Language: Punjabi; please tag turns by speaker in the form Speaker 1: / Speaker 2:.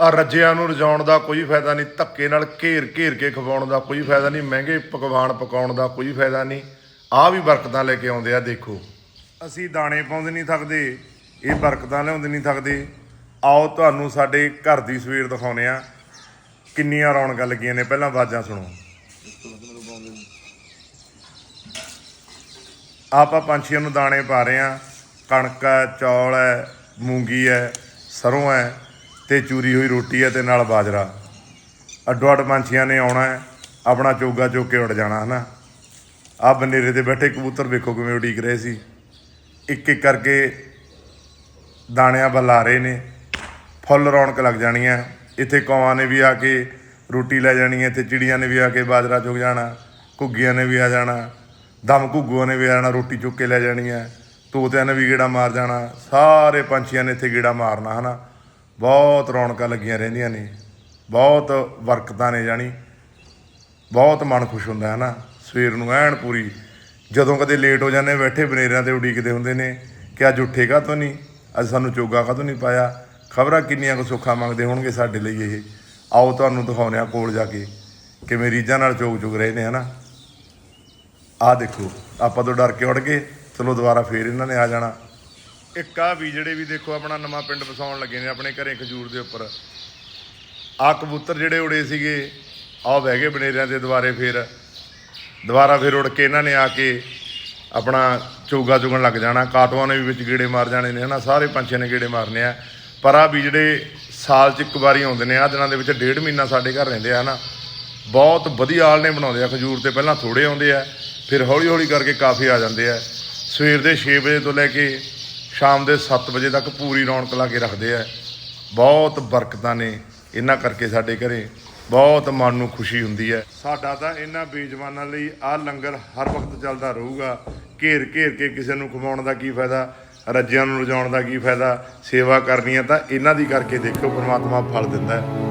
Speaker 1: ਆ ਰੱਜਿਆਂ ਨੂੰ ਰਜਾਉਣ ਦਾ ਕੋਈ ਫਾਇਦਾ ਨਹੀਂ, ਧੱਕੇ ਨਾਲ ਘੇਰ ਘੇਰ ਕੇ ਖਵਾਉਣ ਦਾ ਕੋਈ ਫਾਇਦਾ ਨਹੀਂ, ਮਹਿੰਗੇ ਪਕਵਾਨ ਪਕਾਉਣ ਦਾ ਕੋਈ ਫਾਇਦਾ ਨਹੀਂ। ਆ ਵੀ ਬਰਕਤਾਂ ਲੈ ਕੇ ਆਉਂਦੇ ਆ, ਦੇਖੋ। ਅਸੀਂ ਦਾਣੇ ਪਾਉਂਦੇ ਨਹੀਂ ਥੱਕਦੇ, ਇਹ ਬਰਕਤਾਂ ਲਿਆਉਂਦੇ ਨਹੀਂ ਥੱਕਦੇ। ਆਓ ਤੁਹਾਨੂੰ ਸਾਡੇ ਘਰ ਦੀ ਸਵੇਰ ਦਿਖਾਉਨੇ ਆ ਕਿੰਨੀਆਂ ਰੌਣਕਾਂ ਲੱਗੀਆਂ ਨੇ, ਪਹਿਲਾਂ ਆਵਾਜ਼ਾਂ ਸੁਣੋ। ਆਪਾਂ ਪੰਛੀਆਂ ਨੂੰ ਦਾਣੇ ਪਾ ਰਹੇ ਆ ਕਣਕ ਹੈ, ਚੌਲ ਹੈ, ਮੂੰਗੀ ਹੈ ਸਰੋਂ ਹੈ। ਤੇ ਚੂਰੀ ਹੋਈ ਰੋਟੀ ਹੈ ਤੇ ਨਾਲ ਬਾਜਰਾ। ਅੱਡੋ ਅੱਡ ਪੰਛੀਆਂ ਨੇ ਆਉਣਾ ਹੈ, ਆਪਣਾ ਚੋਗਾ ਚੁੱਕ ਕੇ ਉੱਡ ਜਾਣਾ, ਹਨਾ? ਆ ਬਨੇਰੇ ਤੇ ਬੈਠੇ ਕਬੂਤਰ ਵੇਖੋ ਕਿਵੇਂ ਉਡੀਕ ਰਹੇ ਸੀ। ਇੱਕ ਇੱਕ ਕਰਕੇ ਦਾਣਿਆਂ ਬਲਾ ਰਹੇ ਨੇ। ਫੁੱਲ ਰੌਣਕ ਲੱਗ ਜਾਣੀ ਹੈ। ਇੱਥੇ ਕੌਆਂ ਨੇ ਵੀ ਆ ਕੇ ਰੋਟੀ ਲੈ ਜਾਣੀ ਹੈ, ਇੱਥੇ ਚਿੜੀਆਂ ਨੇ ਵੀ ਆ ਕੇ ਬਾਜਰਾ ਚੁਗ ਜਾਣਾ, ਘੁੱਗੀਆਂ ਨੇ ਵੀ ਆ ਜਾਣਾ, ਦਮ ਘੁੱਗੂਆਂ ਨੇ ਵੀ ਆ ਜਾਣਾ, ਰੋਟੀ ਚੁੱਕ ਕੇ ਲੈ ਜਾਣੀ ਹੈ। ਤੋਤਿਆਂ ਨੇ ਵੀ ਗੇੜਾ ਮਾਰ ਜਾਣਾ, ਸਾਰੇ ਪੰਛੀਆਂ ਨੇ ਇੱਥੇ ਗੇੜਾ ਮਾਰਨਾ, ਹਨਾ? ਬਹੁਤ ਰੌਣਕਾਂ ਲੱਗੀਆਂ ਰਹਿੰਦੀਆਂ ਨੇ, ਬਹੁਤ ਵਰਕਤਾਂ ਨੇ ਜਾਣੀ, ਬਹੁਤ ਮਨ ਖੁਸ਼ ਹੁੰਦਾ ਹੈ ਨਾ, ਸਵੇਰ ਨੂੰ ਐਨ ਪੂਰੀ, ਜਦੋਂ ਕਦੇ ਲੇਟ ਹੋ ਜਾਂਦੇ ਬੈਠੇ ਬਨੇਰਿਆਂ ਤੇ ਉਡੀਕਦੇ ਹੁੰਦੇ ਨੇ ਕਿ ਅੱਜ ਉੱਠੇਗਾ ਤੋਂ ਨਹੀਂ, ਅੱਜ ਸਾਨੂੰ ਚੋਗਾ ਕਾਹਤੋਂ ਨਹੀਂ ਪਾਇਆ, ਖਬਰਾਂ ਕਿੰਨੀਆਂ ਕੁ ਸੁੱਖਾਂ ਮੰਗਦੇ ਹੋਣਗੇ ਸਾਡੇ ਲਈ ਇਹ, ਆਓ ਤੁਹਾਨੂੰ ਦਿਖਾਉਂਦੇ ਆ ਕੋਲ ਜਾ ਕੇ ਕਿ ਮਰੀਜ਼ਾਂ ਨਾਲ ਚੋਗ ਚੁਗ ਰਹੇ ਨੇ ਹਨਾ ਆਹ ਦੇਖੋ, ਆਪਾਂ ਤੋਂ ਡਰ ਕੇ ਉੱਡ ਗਏ, ਚਲੋ ਦੁਬਾਰਾ ਫੇਰ ਇਹਨਾਂ ਨੇ ਆ ਜਾਣਾ। ਇੱਕ ਆ ਵੀ ਜਿਹੜੇ ਵੀ ਦੇਖੋ ਆਪਣਾ ਨਵਾਂ ਪਿੰਡ ਵਸਾਉਣ ਲੱਗੇ ਨੇ ਆਪਣੇ ਘਰੇ ਖਜੂਰ ਦੇ ਉੱਪਰ। ਆ ਕਬੂਤਰ ਜਿਹੜੇ ਉੜੇ ਸੀਗੇ ਆ ਬਹਿ ਗਏ ਬਨੇਰਿਆਂ ਦੇ ਦੁਆਰੇ ਫੇਰ। ਦੁਬਾਰਾ ਫਿਰ ਉੜ ਕੇ ਇਹਨਾਂ ਨੇ ਆ ਕੇ ਆਪਣਾ ਚੋਗਾ ਚੁਗਣ ਲੱਗ ਜਾਣਾ। ਕਾਟਵਾਂ ਨੇ ਵੀ ਵਿੱਚ ਗੇੜੇ ਮਾਰ ਜਾਣੇ ਨੇ, ਹਨਾ? ਸਾਰੇ ਪੰਛੀਆਂ ਨੇ ਗੇੜੇ ਮਾਰਨੇ ਆ। ਪਰ ਆ ਵੀ ਜਿਹੜੇ ਸਾਲ 'ਚ ਇੱਕ ਵਾਰੀ ਆਉਂਦੇ ਨੇ ਆ ਦਿਨਾਂ ਦੇ ਵਿੱਚ ਡੇਢ ਮਹੀਨਾ ਸਾਡੇ ਘਰ ਰਹਿੰਦੇ ਆ, ਹਨਾ? ਬਹੁਤ ਵਧੀਆ ਆਲਣੇ ਬਣਾਉਂਦੇ ਆ ਖਜੂਰ ਤੇ। ਪਹਿਲਾਂ ਥੋੜੇ ਆਉਂਦੇ ਆ, ਫਿਰ ਹੌਲੀ ਹੌਲੀ ਕਰਕੇ ਕਾਫੀ ਆ ਜਾਂਦੇ ਆ। ਸਵੇਰ ਦੇ 6 ਵਜੇ ਤੋਂ ਲੈ ਕੇ ਸ਼ਾਮ ਦੇ 7 ਵਜੇ ਤੱਕ ਪੂਰੀ ਰੌਣਕ ਲਾ ਕੇ ਰੱਖਦੇ ਆ। ਬਹੁਤ ਬਰਕਤਾਂ ਨੇ ਇਹਨਾਂ ਕਰਕੇ ਸਾਡੇ ਘਰੇ। ਬਹੁਤ ਮਨ ਨੂੰ ਖੁਸ਼ੀ ਹੁੰਦੀ ਹੈ। ਸਾਡਾ ਤਾਂ ਇਹਨਾਂ ਬੇਜਵਾਨਾਂ ਲਈ ਆਹ ਲੰਗਰ ਹਰ ਵਕਤ ਚੱਲਦਾ ਰਹੂਗਾ। ਘੇਰ ਘੇਰ ਕੇ ਕਿਸੇ ਨੂੰ ਖਵਾਉਣ ਦਾ ਕੀ ਫਾਇਦਾ? ਰੱਜਿਆਂ ਨੂੰ ਰਜਾਉਣ ਦਾ ਕੀ ਫਾਇਦਾ? ਸੇਵਾ ਕਰਨੀ ਹੈ ਤਾਂ ਇਹਨਾਂ ਦੀ ਕਰਕੇ ਦੇਖੋ, ਪ੍ਰਮਾਤਮਾ ਫਲ ਦਿੰਦਾ ਹੈ।